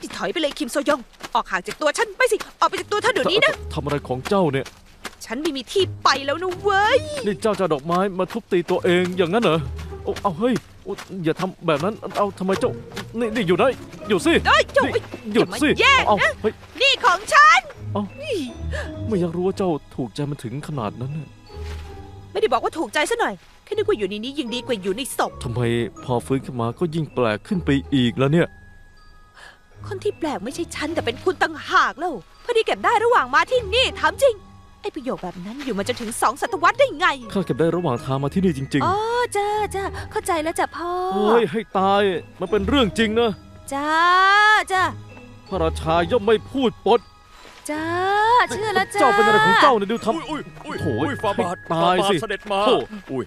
ที่ถอยไปเลยคิมโซยอง ออกห่างจากตัวฉันไปสิ ออกไปจากตัวเธอเดี๋ยวนี้นะ ทำอะไรของเจ้าเนี่ย ฉันไม่มีที่ไปแล้วนะเว้ย นี่เจ้าจะเอาดอกไม้มาทุบตีตัวเองอย่างนั้นเหรอโอ้เอาเฮ้ยโอ้อย่าทำแบบนั้น เอาทำไมเจ้า นี่นี่อยู่ได้อยู่สิเอ้ยเจ้านี่เอ้ยหยุดสิอย่ามาแย่งเอานะ เฮ้ย นี่ของฉัน เอ้านี่ไม่อยากรู้ว่าเจ้าถูกใจมันถึงขนาดนั้นน่ะไม่ได้บอกว่าถูกใจซะหน่อย แค่นึกว่าอยู่ในนี้ยังดีกว่าอยู่ในศพ ทำไมพอฟื้นขึ้นมาก็ยิ่งแปลกขึ้นไปอีกแล้วเนี่ย คนที่แปลกไม่ใช่ฉันแต่เป็นคุณต่างหากแล้วพอดีเก็บได้ระหว่างมาที่นี่ถามจริง ไอ้ประโยคแบบนั้นอยู่มาจนถึงสองศตวรรษได้ไงข้าเก็บได้ระหว่างทางมาที่นี่จริงอ๋อจ้าจ้าเข้าใจแล้วจ้ะพ่อๆเฮ้ยให้ตาย มันเป็นเรื่องจริงนะ จ้าจ้าพระราชาย่อมไม่พูดปดจ้าเชื่อแล้วจ้า เจ้าเป็นอะไรของเจ้าเนี่ยดูทำ อุ้ยอุ้ยโถ่อุ้ยฟาบาทตายสิฟบทเสด็จมาโถ่ อุ้ย